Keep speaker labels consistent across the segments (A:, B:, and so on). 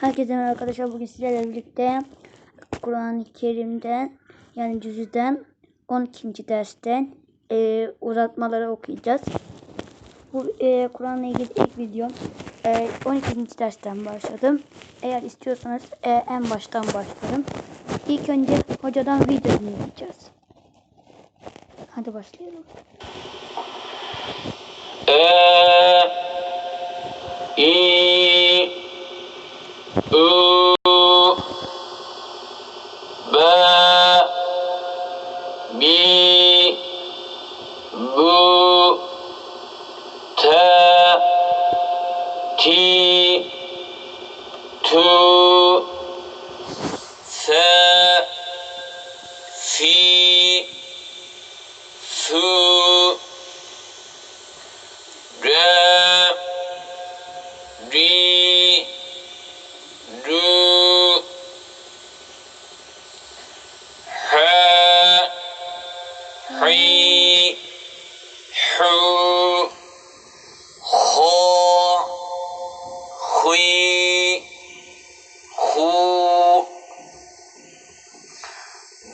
A: Herkese merhaba arkadaşlar. Bugün sizlerle birlikte Kur'an-ı Kerim'den yani cüzüden 12. dersten e, uzatmaları okuyacağız. Bu e, Kur'an'la ilgili ilk videom. E, 12. dersten başladım. Eğer istiyorsanız e, en baştan başlarım. İlk önce hocadan video dinleyeceğiz. Hadi başlayalım.
B: E, i, Oh.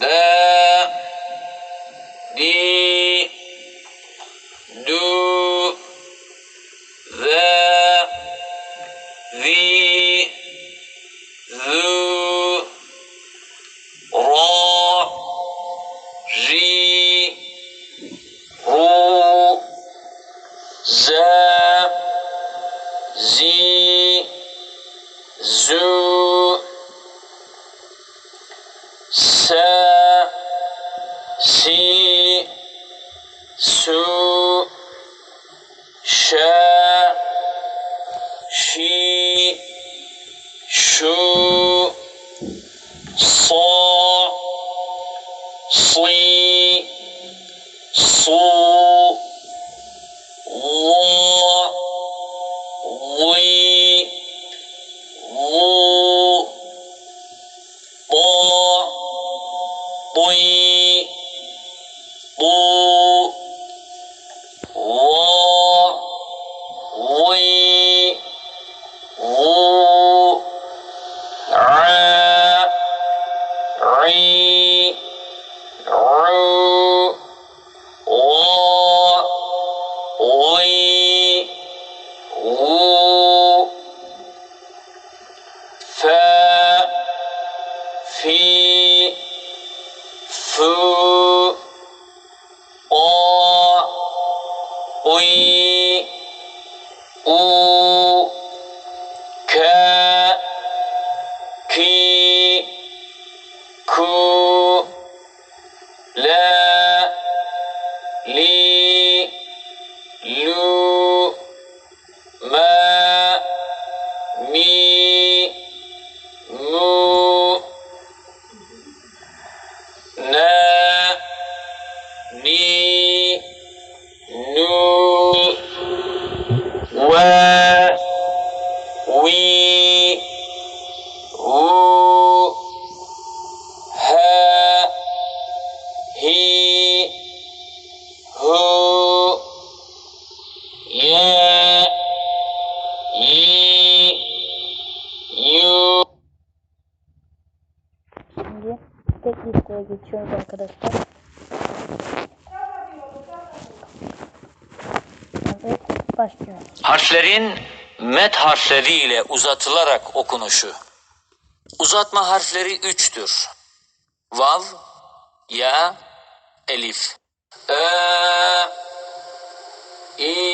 B: Then ti su sha shi shu sa si su wa wi wu ta bui. おい كي كو لا لي لو ما مي مو نا ني ya, yi, yu.
A: Şimdi tek listeye geçiyoruz arkadaşlar. Evet başlıyoruz.
B: Harflerin met harfleri ile uzatılarak okunuşu. Uzatma harfleri üçtür. Vav, ya, elif. E, i,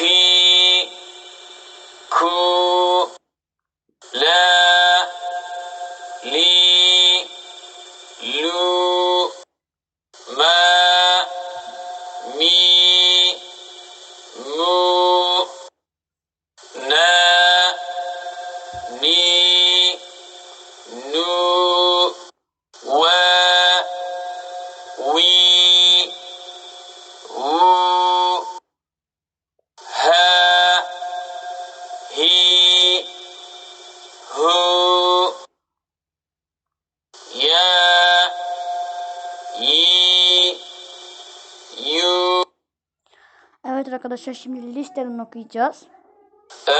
B: He yi yu
A: Evet arkadaşlar şimdi listelerini okuyacağız.
B: a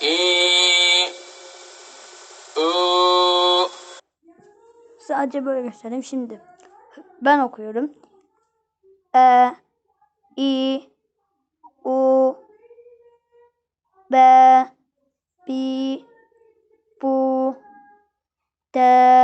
B: i u
A: Sadece böyle göstereyim. Şimdi ben okuyorum. E, I, U, B, Bi, Bu, De,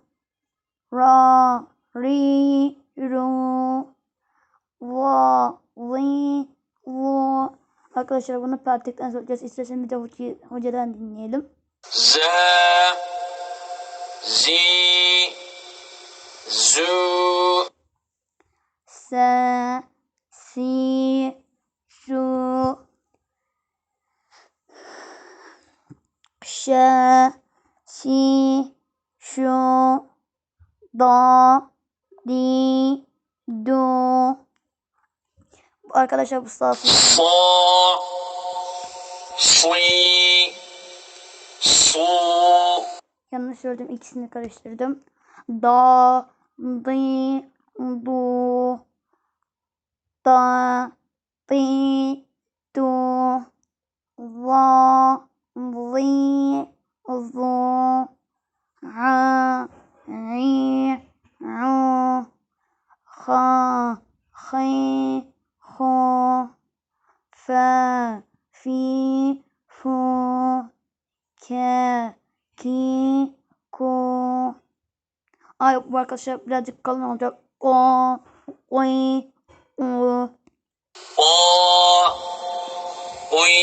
A: Ra, Ri, Ru, Va, Vi, Vu. Arkadaşlar bunu pratikten söyleyeceğiz. İsterseniz bir de hoca- hocadan dinleyelim.
B: za zi zu
A: Sa, si, su, şa, si, şu, da, di, du. Arkadaşlar bu safı.
B: fa si su
A: Yanlış söyledim. ikisini karıştırdım. Da, di, du, da, di, du, va, vi, zu, ha, عي عو خا خي خو فا في فو ke ki ko Ay bu arkadaşlar birazcık kalın olacak. O oy o
B: o oy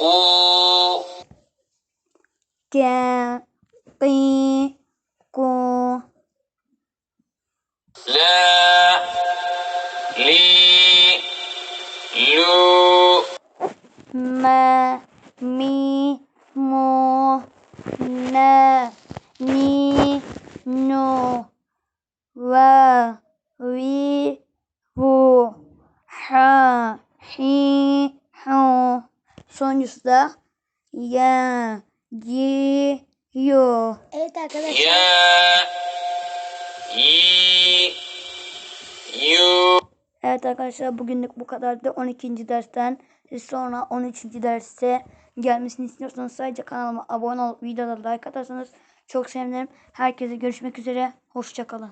B: o
A: ke قي كو
B: لا لي لو.
A: ما مي مو نا ني نو وا وي bu حي hi ho sonrasında يا جي yu. Evet arkadaşlar.
B: ya yi, yu,
A: Evet arkadaşlar bugünlük bu kadardı 12. dersten. Siz sonra 13. derste gelmesini istiyorsanız sadece kanalıma abone olup videoda like atarsanız çok sevinirim. Herkese görüşmek üzere. Hoşçakalın.